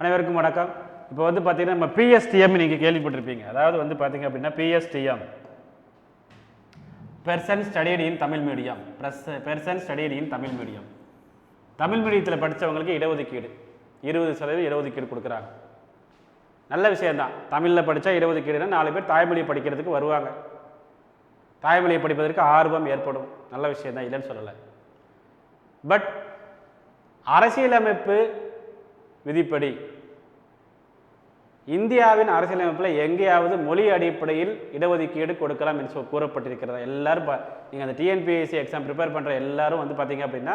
அனைவருக்கும் வணக்கம். இப்போ வந்து பார்த்தீங்கன்னா நம்ம பிஎஸ்டிஎம் நீங்கள் கேள்விப்பட்டிருப்பீங்க. அதாவது வந்து பார்த்தீங்க அப்படின்னா PSTM person studied in Tamil medium press person studied in Tamil medium Tamil மீடியத்தில் படித்தவங்களுக்கு இடஒதுக்கீடு. இருபது சதவீதம் இடஒதுக்கீடு கொடுக்குறாங்க. நல்ல விஷயந்தான் தமிழில் படித்தா இடஒதுக்கீடுனா நாலு பேர் தாய்மொழியை படிக்கிறதுக்கு வருவாங்க. தாய்மொழியை படிப்பதற்கு ஆர்வம் ஏற்படும். நல்ல விஷயம் தான் இல்லைன்னு சொல்லலை. பட் அரசியலமைப்பு விதிப்படி. இந்தியாவின் அரசியலமைப்பில் எங்கேயாவது மொழி அடிப்படையில் இடஒதுக்கீடு கொடுக்கலாம் என்று சொல் கூறப்பட்டிருக்கிறதா? எல்லாரும் ப நீங்கள் அந்த டிஎன்பிஎஸ்சி எக்ஸாம் ப்ரிப்பேர் பண்ணுற எல்லாரும் வந்து பார்த்தீங்க அப்படின்னா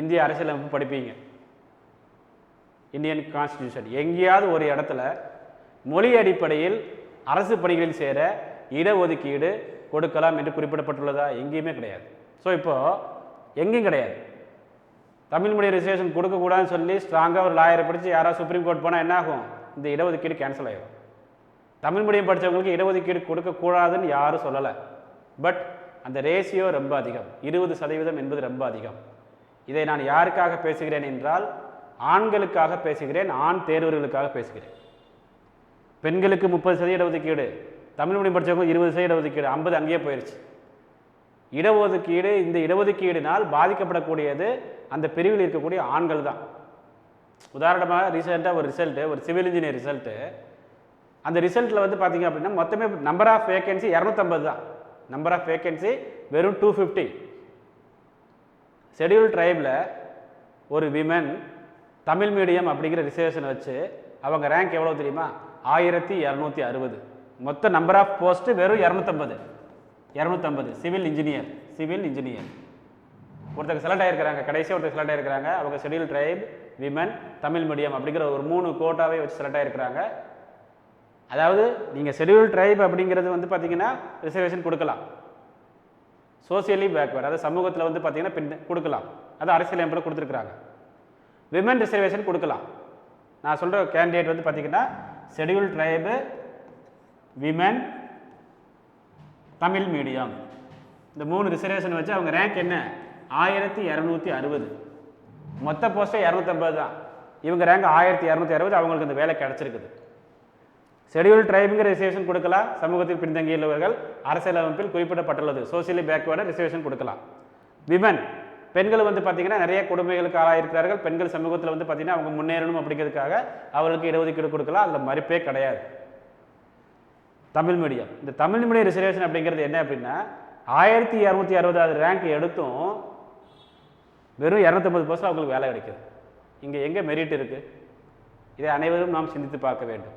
இந்திய அரசியலமைப்பு படிப்பீங்க. இந்தியன் கான்ஸ்டியூஷன் எங்கேயாவது ஒரு இடத்துல மொழி அடிப்படையில் அரசு பணிகளில் சேர இடஒதுக்கீடு கொடுக்கலாம் என்று குறிப்பிடப்பட்டுள்ளதா? எங்கேயுமே கிடையாது. ஸோ இப்போது எங்கேயும் கிடையாது. தமிழ் மீடியம் ரிசர்வேஷன் கொடுக்கக்கூடாதுன்னு சொல்லி ஸ்ட்ராங்காக ஒரு லாயரை படித்து யாராவது சுப்ரீம் கோர்ட் போனால் என்ன ஆகும்? இந்த இடஒதுக்கீடு கேன்சல் ஆகிடும் தமிழ் மீடியம் படித்தவங்களுக்கு இடஒதுக்கீடு கொடுக்கக்கூடாதுன்னு யாரும் சொல்லலை. பட் அந்த ரேஷியோ ரொம்ப அதிகம். இருபது சதவீதம் என்பது ரொம்ப அதிகம். இதை நான் யாருக்காக பேசுகிறேன் என்றால் ஆண்களுக்காக பேசுகிறேன் ஆண் தேர்வர்களுக்காக பேசுகிறேன். பெண்களுக்கு முப்பது சதவீத இடஒதுக்கீடு தமிழ் மீடியம் படித்தவங்க இருபது சதவீத இடஒதுக்கீடு ஐம்பது அங்கேயே போயிடுச்சு இடஒதுக்கீடு இந்த இடஒதுக்கீடுனால் பாதிக்கப்படக்கூடியது அந்த பிரிவில் இருக்கக்கூடிய ஆண்கள் தான். உதாரணமாக ரீசெண்டாக ஒரு ரிசல்ட்டு ஒரு சிவில் இன்ஜினியர் ரிசல்ட்டு அந்த ரிசல்ட்டில் வந்து பார்த்தீங்க அப்படின்னா மொத்தமே நம்பர் ஆஃப் வேகன்சி இரநூத்தம்பது தான். நம்பர் ஆஃப் வேகன்சி வெறும் டூ ஃபிஃப்டி ஷெடியூல் ட்ரைபில் ஒரு விமன் தமிழ் மீடியம் அப்படிங்கிற ரிசர்வேஷன் வச்சு அவங்க ரேங்க் எவ்வளோ தெரியுமா? ஆயிரத்தி இரநூத்தி அறுபது. மொத்த நம்பர் ஆஃப் போஸ்ட்டு வெறும் இரநூத்தம்பது. இரநூத்தம்பது. சிவில் இன்ஜினியர் சிவில் இன்ஜினியர் ஒருத்தருக்கு செலக்ட் ஆகிருக்கிறாங்க கடைசியாக ஒருத்தர் செலக்ட் ஆகிருக்கிறாங்க அவங்க schedule tribe women Tamil medium அப்படிங்கிற ஒரு மூணு கோட்டாவே வச்சு செலக்ட் ஆகிருக்கிறாங்க அதாவது நீங்கள் ஷெடியூல் ட்ரைப் அப்படிங்கிறது வந்து பார்த்தீங்கன்னா ரிசர்வேஷன் கொடுக்கலாம். சோசியலி பேக்வேர்ட் அதாவது சமூகத்தில் வந்து பார்த்தீங்கன்னா பின் கொடுக்கலாம். அது அரசியல் அமைப்பில் கொடுத்துருக்குறாங்க. விமன் ரிசர்வேஷன் கொடுக்கலாம். நான் சொல்கிற கேண்டிடேட் வந்து பார்த்தீங்கன்னா schedule tribe women Tamil medium இந்த மூணு ரிசர்வேஷன் வச்சு அவங்க ரேங்க் என்ன? ஆயிரத்தி இரநூத்தி அறுபது. மொத்த போஸ்ட்டே இரநூத்தம்பது தான். இவங்க ரேங்க் ஆயிரத்தி இரநூத்தி அறுபது அவங்களுக்கு இந்த வேலை கிடச்சிருக்குது. ஷெடியூல் ட்ரைபுங்கிற ரிசர்வேஷன் கொடுக்கலாம். சமூகத்தில் பின்தங்கியுள்ளவர்கள் அரசியலமைப்பில் குறிப்பிடப்பட்டுள்ளது. சோசியலி பேக்வேர்டு ரிசர்வேஷன் கொடுக்கலாம். விமன் பெண்கள் வந்து பார்த்தீங்கன்னா நிறைய கொடுமைகளுக்கு ஆளாயிருக்கிறார்கள். பெண்கள் சமூகத்தில் வந்து பார்த்திங்கன்னா அவங்க முன்னேறணும் அப்படிங்கிறதுக்காக அவர்களுக்கு இடஒதுக்கீடு கொடுக்கலாம். அதில் மறுப்பே கிடையாது. தமிழ் மீடியம். இந்த தமிழ் மீடியம் ரிசர்வேஷன் அப்படிங்கிறது என்ன அப்படின்னா ஆயிரத்தி இரநூத்தி அறுபதாவது ரேங்க் எடுத்தும் வெறும் இரநூத்தம்பது பர்சன்ட் அவங்களுக்கு வேலை கிடைக்குது. இங்கே எங்கே மெரிட் இருக்குது இதை அனைவரும் நாம் சிந்தித்து பார்க்க வேண்டும்.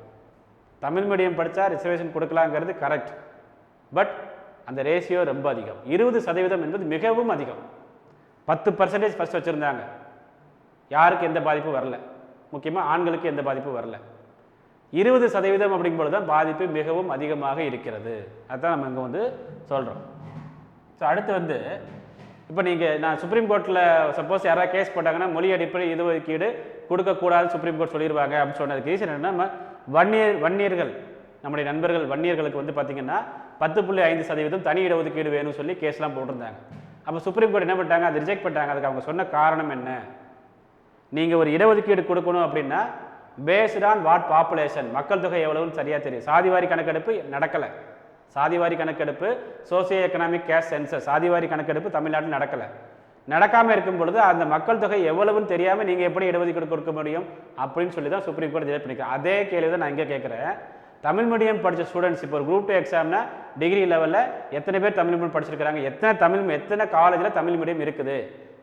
தமிழ் மீடியம் படித்தா ரிசர்வேஷன் கொடுக்கலாங்கிறது கரெக்ட் பட் அந்த ரேஷியோ ரொம்ப அதிகம். இருபது சதவீதம் என்பது மிகவும் அதிகம். பத்து பர்சன்டேஜ் ஃபஸ்ட் வச்சுருந்தாங்க. யாருக்கு எந்த பாதிப்பும் வரல. முக்கியமாக ஆண்களுக்கு எந்த பாதிப்பும் வரல. இருபது சதவீதம் அப்படிங்கும்போது தான் பாதிப்பு மிகவும் அதிகமாக இருக்கிறது. அதுதான் நம்ம இங்கே வந்து சொல்கிறோம் ஸோ அடுத்து வந்து இப்போ நீங்கள் நான் சுப்ரீம் கோர்ட்டில் சப்போஸ் யாராவது கேஸ் போட்டாங்கன்னா மொழி அடிப்படை இது ஒதுக்கீடு கொடுக்கக்கூடாதுன்னு சுப்ரீம் கோர்ட் சொல்லிடுவாங்க அப்படின்னு சொன்னதுக்கு ரீசன் என்னன்னா வன்னியர் வன்னியர்கள் நம்முடைய நண்பர்கள் வன்னியர்களுக்கு வந்து பார்த்திங்கன்னா பத்து புள்ளி ஐந்து சதவீதம் தனி இடஒதுக்கீடு வேணும்னு சொல்லி கேஸ்லாம் போட்டிருந்தாங்க. அப்போ சுப்ரீம் கோர்ட் என்ன பண்ணிட்டாங்க? அதை ரிஜெக்ட் பண்ணிட்டாங்க. அதுக்கு அவங்க சொன்ன காரணம் என்ன? நீங்கள் ஒரு இடஒதுக்கீடு கொடுக்கணும் அப்படின்னா பேஸ்ட் ஆன் வாட் பாப்புலேஷன் மக்கள் தொகை எவ்வளவுன்னு சரியாக தெரியும். சாதிவாரி கணக்கெடுப்பு நடக்கலை. சாதிவாரி கணக்கெடுப்பு சோசியோ எக்கனாமிக் கேஷ் சென்சஸ் சாதிவாரி கணக்கெடுப்பு தமிழ்நாட்டில் நடக்கலை. நடக்காமல் இருக்கும் பொழுது அந்த மக்கள் தொகை எவ்வளவுன்னு தெரியாமல் நீங்கள் எப்படி இடஒதுக்கீடு கொடுக்க முடியும் அப்படின்னு சொல்லி தான் சுப்ரீம் கோர்ட் ஜெயில் பண்ணிக்கிறேன் அதே கேள்வி தான் நான் இங்கே கேட்குறேன். தமிழ் மீடியம் படித்த ஸ்டூடெண்ட்ஸ் இப்போ ஒரு குரூப் டூ எக்ஸாம்னா டிகிரி லெவலில் எத்தனை பேர் தமிழ் மீடியம் படிச்சிருக்கிறாங்க? எத்தனை தமிழ் எத்தனை காலேஜில் தமிழ் மீடியம் இருக்குது?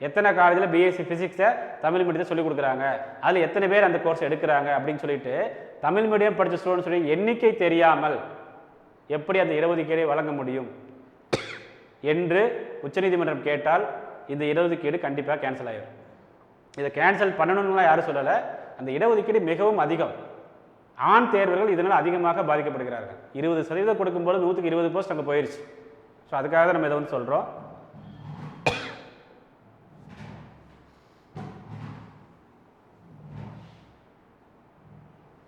எத்தனை காலேஜில் பிஎஸ்சி ஃபிசிக்ஸை தமிழ் மீடியத்தை சொல்லிக் கொடுக்குறாங்க? அதில் எத்தனை பேர் அந்த கோர்ஸ் எடுக்கிறாங்க அப்படின்னு சொல்லிட்டு தமிழ் மீடியம் படித்த ஸ்டூடெண்ட்ஸுடைய எண்ணிக்கை தெரியாமல் எப்படி அந்த இடஒதுக்கீடை வழங்க முடியும்? என்று உச்சநீதிமன்றம் கேட்டால் இந்த இடஒதுக்கீடு கண்டிப்பாக கேன்சல் ஆகிடும் இதை கேன்சல் பண்ணணும்லாம் யாரும் சொல்லலை. அந்த இடஒதுக்கீடு மிகவும் அதிகம். ஆண் தேர்வர்கள் இதனால் அதிகமாக பாதிக்கப்படுகிறார்கள். இருபது சதவீதம் கொடுக்கும்போது நூற்றுக்கு இருபது போஸ்ட் அங்கே போயிடுச்சு ஸோ அதுக்காக தான் நம்ம இதை வந்து சொல்கிறோம்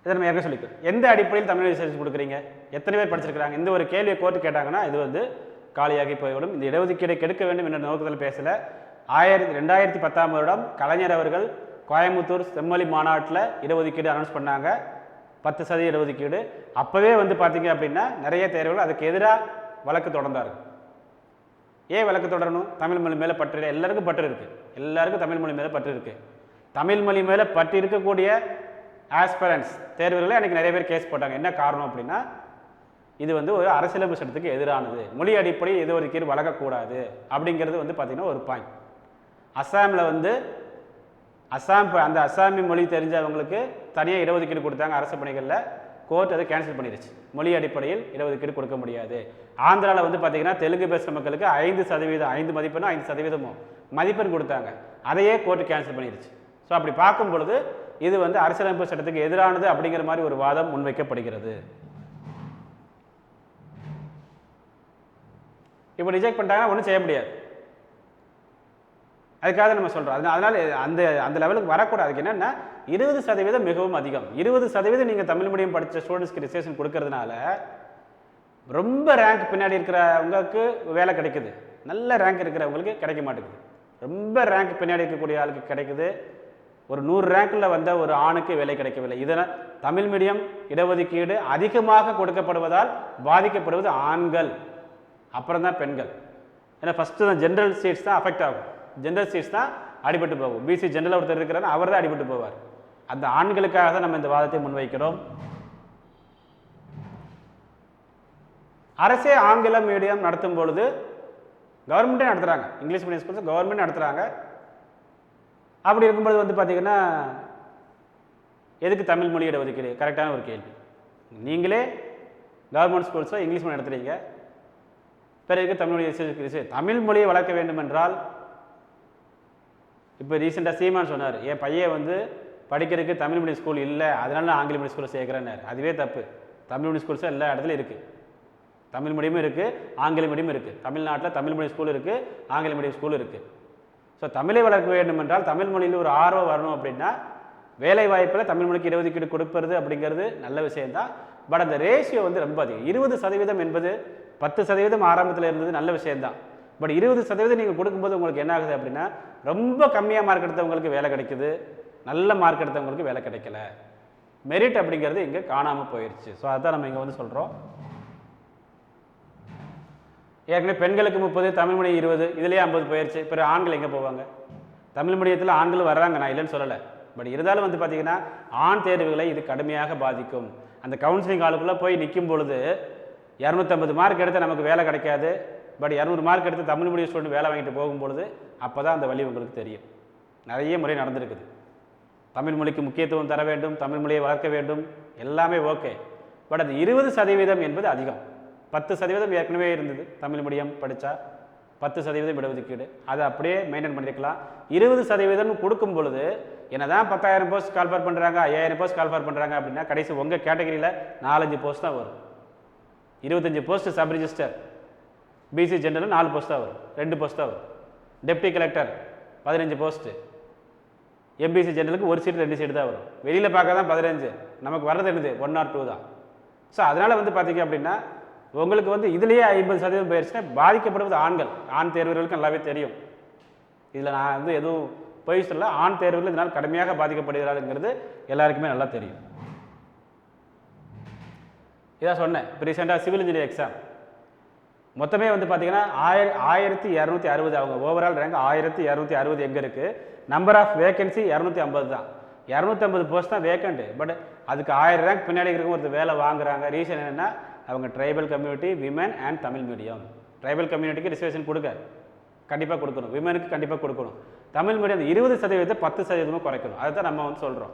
இதை நம்ம ஏற்கனவே சொல்லிக்கிறோம் எந்த அடிப்படையில் தமிழ் ரிசர்ச் கொடுக்குறீங்க? எத்தனை பேர் படிச்சிருக்கிறாங்க? இந்த ஒரு கேள்வியை கோர்ட்டு கேட்டாங்கன்னா இது வந்து காலியாகி போய்விடும். இந்த இடஒதுக்கீடை கெடுக்க வேண்டும் என்ற நோக்கத்தில் பேசல. ஆயிரத்தி ரெண்டாயிரத்தி பத்தாம் வருடம் கலைஞர் அவர்கள் கோயம்புத்தூர் செம்மொழி மாநாட்டில் இடஒதுக்கீடு அனௌன்ஸ் பண்ணாங்க. பத்து சதவீத இடஒதுக்கீடு. அப்போவே வந்து பார்த்தீங்க அப்படின்னா நிறைய தேர்வுகள் அதுக்கு எதிராக வழக்கு தொடர்ந்தார். ஏன் வழக்கு தொடரணும்? தமிழ் மொழி மேலே பற்று இல்லை. எல்லாருக்கும் பற்று இருக்குது எல்லாருக்கும் தமிழ் மொழி மேலே பற்று இருக்குது தமிழ் மொழி மேலே பற்று இருக்கக்கூடிய ஆஸ்பரன்ஸ் தேர்வுகளில் எனக்கு நிறைய பேர் கேஸ் போட்டாங்க. என்ன காரணம் அப்படின்னா இது வந்து ஒரு அரசியலமைப்பு சட்டத்துக்கு எதிரானது. மொழி அடிப்படையில் இது ஒரு கீழ் வழங்கக்கூடாது அப்படிங்கிறது வந்து பார்த்திங்கன்னா ஒரு பாயிண்ட் அஸ்ஸாமில் வந்து அஸ்ஸாம் அந்த அஸ்ஸாமி மொழி தெரிஞ்சவங்களுக்கு தனியாக இடஒதுக்கீடு கொடுத்தாங்க அரசு பணிகளில். கோர்ட் அதை கேன்சல் பண்ணிடுச்சு மொழி அடிப்படையில் இடஒதுக்கீடு கொடுக்க முடியாது. ஆந்திராவில் வந்து பார்த்திங்கன்னா தெலுங்கு பேசுகிற மக்களுக்கு ஐந்து சதவீதம் ஐந்து மதிப்பெண்ணும் ஐந்து சதவீதமும் மதிப்பெண் கொடுத்தாங்க. அதையே கோர்ட் கேன்சல் பண்ணிடுச்சு ஸோ அப்படி பார்க்கும் பொழுது இது வந்து அரசியலமைப்பு சட்டத்துக்கு எதிரானது அப்படிங்கிற மாதிரி ஒரு வாதம் முன்வைக்கப்படுகிறது. இப்போ ரிஜெக்ட் பண்ணிட்டாங்கன்னா ஒன்றும் செய்ய முடியாது. அதுக்காக நம்ம சொல்கிறோம் அதனால அதனால் அந்த அந்த லெவலுக்கு வரக்கூடாது. அதுக்கு என்னன்னா இருபது சதவீதம் மிகவும் அதிகம். இருபது சதவீதம் நீங்கள் தமிழ் மீடியம் படித்த ஸ்டூடெண்ட்ஸ்க்கு ரிசர்வேஷன் கொடுக்கறதுனால ரொம்ப ரேங்க் பின்னாடி இருக்கிறவங்களுக்கு வேலை கிடைக்குது. நல்ல ரேங்க் இருக்கிறவங்களுக்கு கிடைக்க மாட்டேங்குது. ரொம்ப ரேங்க் பின்னாடி இருக்கக்கூடிய ஆளுக்கு கிடைக்குது. ஒரு நூறு ரேங்கில் வந்த ஒரு ஆணுக்கு வேலை கிடைக்கவில்லை. இதனால் தமிழ் மீடியம் இடஒதுக்கீடு அதிகமாக கொடுக்கப்படுவதால் பாதிக்கப்படுவது ஆண்கள். அப்புறம் தான் பெண்கள். ஏன்னா ஃபஸ்ட்டு தான் ஜென்ரல் சீட்ஸ் தான் அஃபெக்ட் ஆகும். ஜென்ரல் சீட்ஸ் தான் அடிபட்டு போகும். பிசி ஜென்ரல் ஒருத்தர் இருக்கிறார் அவர் தான் அடிபட்டு போவார். அந்த ஆண்களுக்காக தான் நம்ம இந்த வாதத்தை முன்வைக்கிறோம். அரசே ஆங்கில மீடியம் நடத்தும் பொழுது கவர்மெண்ட்டே நடத்துகிறாங்க இங்கிலீஷ் மீடியம் ஸ்கூல்ஸ் கவர்மெண்ட் நடத்துகிறாங்க அப்படி இருக்கும்பொழுது வந்து பார்த்தீங்கன்னா எதுக்கு தமிழ் மொழி ஒதுக்கீடு? கரெக்டான ஒரு கேள்வி. நீங்களே கவர்மெண்ட் ஸ்கூல்ஸோ இங்கிலீஷ் மீடியம் நடத்துறீங்க. பிறகு தமிழ் மொழி தமிழ் மொழியை வளர்க்க வேண்டும் என்றால் இப்போ ரீசெண்டாக சீமான் சொன்னார் என் பையன் வந்து படிக்கிறதுக்கு தமிழ் மீடியம் ஸ்கூல் இல்லை அதனால நான் ஆங்கில மீடியம் ஸ்கூலில் சேர்க்குறேன்னாரு. அதுவே தப்பு. தமிழ் மீடியம் ஸ்கூல்ஸும் எல்லா இடத்துலையும் இருக்குது தமிழ் மீடியமும் இருக்குது ஆங்கில மீடியமும் இருக்குது தமிழ்நாட்டில் தமிழ் மீடியம் ஸ்கூல் இருக்குது ஆங்கில மீடியம் ஸ்கூல் இருக்குது ஸோ தமிழை வளர்க்க வேண்டும் என்றால் தமிழ் மொழியில் ஒரு ஆர்வம் வரணும் அப்படின்னா வேலை வாய்ப்பில் தமிழ் மொழிக்கு இடஒதுக்கீடு கொடுப்பது அப்படிங்கிறது நல்ல விஷயம்தான். பட் அந்த ரேஷியோ வந்து ரொம்ப அதிகம். இருபது சதவீதம் என்பது பத்து சதவீதம் ஆரம்பத்தில் இருந்தது நல்ல விஷயம்தான். பட் இருபது சதவீதம் நீங்கள் கொடுக்கும்போது உங்களுக்கு என்ன ஆகுது அப்படின்னா ரொம்ப கம்மியாக மார்க் எடுத்தவங்களுக்கு வேலை கிடைக்குது. நல்ல மார்க் எடுத்தவங்களுக்கு வேலை கிடைக்கல. மெரிட் அப்படிங்கிறது இங்கே காணாமல் போயிடுச்சு ஸோ அதான் நம்ம இங்கே வந்து சொல்கிறோம் ஏற்கனவே பெண்களுக்கு முப்பது தமிழ் மொழி இருபது இதுலேயே ஐம்பது போயிடுச்சு பிறகு ஆண்கள் எங்கே போவாங்க? தமிழ் மீடியத்தில் ஆண்கள் வர்றாங்க நான் இல்லைன்னு சொல்லலை. பட் இருந்தாலும் வந்து பார்த்தீங்கன்னா ஆண் தேர்வுகளை இது கடுமையாக பாதிக்கும். அந்த கவுன்சிலிங் ஆளுக்குள்ளே போய் நிற்கும் பொழுது இரநூத்தம்பது மார்க் எடுத்து நமக்கு வேலை கிடைக்காது. பட் இரநூறு மார்க் எடுத்து தமிழ் மீடியம் ஸ்டூடெண்ட் வேலை வாங்கிட்டு போகும்பொழுது அப்போ தான் அந்த வழி உங்களுக்கு தெரியும். நிறைய முறை நடந்திருக்குது. தமிழ் மொழிக்கு முக்கியத்துவம் தர வேண்டும் தமிழ் மொழியை வளர்க்க வேண்டும். எல்லாமே ஓகே பட் அது இருபது சதவீதம் என்பது அதிகம். பத்து சதவீதம் ஏற்கனவே இருந்தது. தமிழ் மீடியம் படித்தா பத்து சதவீதம் இடஒதுக்கீடு. அதை அப்படியே மெயின்டைன் பண்ணியிருக்கலாம் இருபது சதவீதம் கொடுக்கும் பொழுது என்னதான் பத்தாயிரம் போஸ்ட் கால்ஃபர் பண்ணுறாங்க ஐயாயிரம் போஸ்ட் கால்ஃபர் பண்ணுறாங்க அப்படின்னா கடைசி உங்கள் கேட்டகரியில் நாலஞ்சு போஸ்ட் தான் வரும். இருபத்தஞ்சி post sub register BC general நாலு போஸ்ட் தான் வரும். ரெண்டு போஸ்ட் தான் வரும். டெப்டி கலெக்டர் பதினஞ்சு போஸ்ட்டு எம்பிசி ஜென்ரலுக்கு ஒரு சீட் ரெண்டு சீட்டு தான் வரும். வெளியில் பார்க்க தான் பதினஞ்சு. நமக்கு வர்றது என்னது? ஒன் ஆர் டூ தான். ஸோ அதனால் வந்து பார்த்தீங்க அப்படின்னா உங்களுக்கு வந்து இதுலேயே ஐம்பது சதவீதம் போயிடுச்சுன்னா பாதிக்கப்படுவது ஆண்கள். ஆண் தேர்வர்களுக்கு நல்லாவே தெரியும். இதில் நான் வந்து எதுவும் பொய் சொல்ல ஆண் தேர்வுகள் இதனால் கடுமையாக பாதிக்கப்படுகிறாருங்கிறது எல்லாருக்குமே நல்லா தெரியும். இதான் சொன்னேன். இப்போ ரீசெண்டாக சிவில் இன்ஜினியர் எக்ஸாம் மொத்தமே வந்து பார்த்தீங்கன்னா ஆயிர ஆயிரத்தி இரநூத்தி அறுபது அவங்க. ஓவரால் ரேங்க் ஆயிரத்தி இரநூத்தி அறுபது எங்கே இருக்குது நம்பர் ஆஃப் வேகன்சி இரநூத்தி ஐம்பது தான். இரநூத்தி ஐம்பது போஸ்ட் தான் வேக்கண்ட்டு பட் அதுக்கு ஆயிரம் ரேங்க் பின்னாடி இருக்கிறவங்க ஒருத்தர் வேலை வாங்குறாங்க. ரீசன் என்னென்னா அவங்க tribal community women and Tamil medium tribal கம்யூனிட்டிக்கு ரிசர்வேஷன் கொடுக்க கண்டிப்பாக கொடுக்கணும். விமனுக்கு கண்டிப்பாக கொடுக்கணும். தமிழ் மீடியம் இருபது சதவீதத்தை பத்து சதவீதமாக குறைக்கணும். அதுதான் நம்ம வந்து சொல்கிறோம்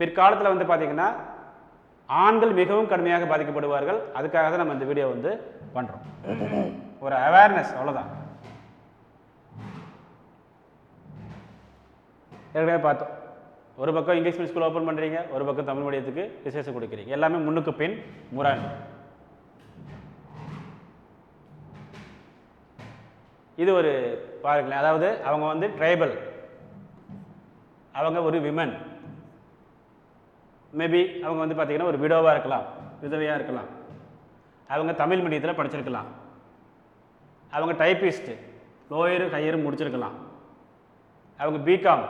பிற்காலத்தில் வந்து பார்த்தீங்கன்னா ஆண்கள் மிகவும் கடுமையாக பாதிக்கப்படுவார்கள். அதுக்காக தான் நம்ம இந்த வீடியோ வந்து பண்ணுறோம் ஒரு அவேர்னஸ் அவ்வளோதான் ஏற்கனவே பார்த்தோம். ஒரு பக்கம் இங்கிலீஷ் மீடியம் ஸ்கூல் ஓப்பன் பண்ணுறீங்க ஒரு பக்கம் தமிழ் மீடியத்துக்கு விசேஷம் கொடுக்குறீங்க. எல்லாமே முன்னுக்கு பின் முரண். இது ஒரு பாருங்களேன். அதாவது அவங்க வந்து ட்ரைபல் அவங்க ஒரு விமன் மேபி அவங்க வந்து பார்த்தீங்கன்னா ஒரு விடோவாக இருக்கலாம் விதவையாக இருக்கலாம். அவங்க தமிழ் மீடியத்தில் படிச்சிருக்கலாம். அவங்க டைப்பிஸ்ட்டு லோயரு ஹையரும் முடிச்சிருக்கலாம். அவங்க BCom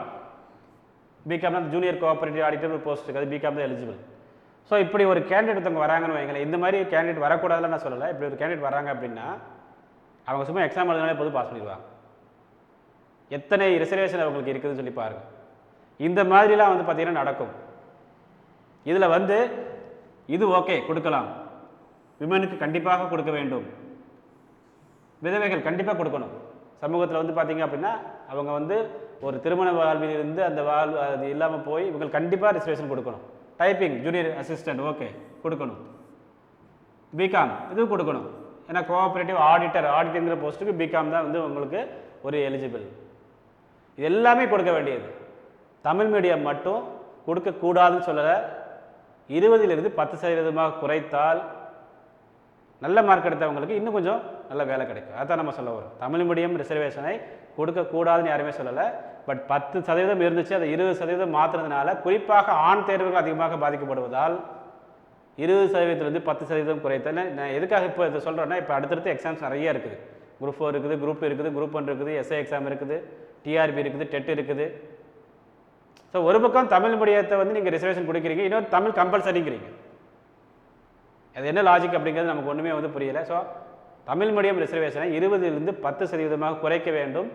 BCom junior cooperative auditor ஒரு போஸ்ட் இருக்குது அது பிகாம் தான் எலிஜிபிள் ஸோ இப்படி ஒரு கேண்டிடேட் ஒருத்தவங்க வராங்கன்னு வைங்களேன். இந்த மாதிரி கேண்டிடேட் வரக்கூடாதுன்னு நான் சொல்லலை. இப்படி ஒரு கேண்டிடேட் வராங்க அப்படின்னா அவங்க சும்மா எக்ஸாம் எழுதினாலே போதும் பாஸ் பண்ணிடுவாங்க. எத்தனை ரிசர்வேஷன் அவங்களுக்கு இருக்குதுன்னு சொல்லி பாருங்கள் இந்த மாதிரிலாம் வந்து பார்த்திங்கன்னா நடக்கும். இதில் வந்து இது ஓகே கொடுக்கலாம். விமனுக்கு கண்டிப்பாக கொடுக்க வேண்டும். விதவைகள் கண்டிப்பாக கொடுக்கணும். சமூகத்தில் வந்து பார்த்திங்க அப்படின்னா அவங்க வந்து ஒரு திருமண வாழ்விலிருந்து அந்த வாழ்வு அது இல்லாமல் போய் இவங்க கண்டிப்பாக ரிசர்வேஷன் கொடுக்கணும். டைப்பிங் ஜூனியர் அசிஸ்டன்ட் ஓகே கொடுக்கணும். பிகாம் இதுவும் கொடுக்கணும். ஏன்னா கோஆப்ரேட்டிவ் ஆடிட்டர் ஆடிட்டிங்கிற போஸ்ட்டுக்கு பிகாம் தான் வந்து உங்களுக்கு ஒரு எலிஜிபிள் இது எல்லாமே கொடுக்க வேண்டியது. தமிழ் மீடியம் மட்டும் கொடுக்கக்கூடாதுன்னு சொல்லலை. இருபதிலிருந்து பத்து சதவீதமாக குறைத்தால் நல்ல மார்க் எடுத்தவங்களுக்கு இன்னும் கொஞ்சம் நல்ல வேலை கிடைக்கும். அதான் நம்ம சொல்ல வரோம் தமிழ் மீடியம் ரிசர்வேஷனை கொடுக்கக்கூடாதுன்னு யாருமே சொல்லலை. பட் பத்து சதவீதம் இருந்துச்சு அதை இருபது சதவீதம் மாற்றுறதுனால குறிப்பாக ஆண் தேர்வுகள் அதிகமாக பாதிக்கப்படுவதால் இருபது சதவீதத்துலேருந்து பத்து சதவீதம் குறைத்தேன் நான் எதுக்காக இப்போ இதை சொல்கிறேன்னா இப்போ அடுத்தடுத்து எக்ஸாம்ஸ் நிறைய இருக்குது. குரூப் ஃபோர் இருக்குது குரூப் இருக்குது குரூப் ஒன் இருக்குது எஸ்ஐ எக்ஸாம் இருக்குது டிஆர்பி இருக்குது டெட் இருக்குது. ஸோ ஒரு பக்கம் தமிழ் மீடியத்தை வந்து நீங்கள் ரிசர்வேஷன் கொடுக்குறீங்க இன்னொரு தமிழ் கம்பல்சரிங்கிறீங்க அது என்ன லாஜிக் அப்படிங்கிறது நமக்கு ஒன்றுமே வந்து புரியலை. ஸோ தமிழ் மீடியம் ரிசர்வேஷனை இருபதுலேருந்து பத்து சதவீதமாக குறைக்க வேண்டும்.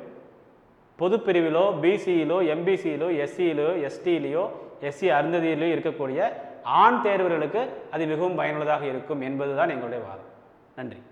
பொதுப்பிரிவிலோ பிசியிலோ எம்பிசியிலோ எஸ்சியிலோ எஸ்டியிலையோ எஸ்சி அருந்ததியிலோ இருக்கக்கூடிய ஆண் தேர்வர்களுக்கு அது மிகவும் பயனுள்ளதாக இருக்கும் என்பதுதான் எங்களுடைய வாதம். நன்றி.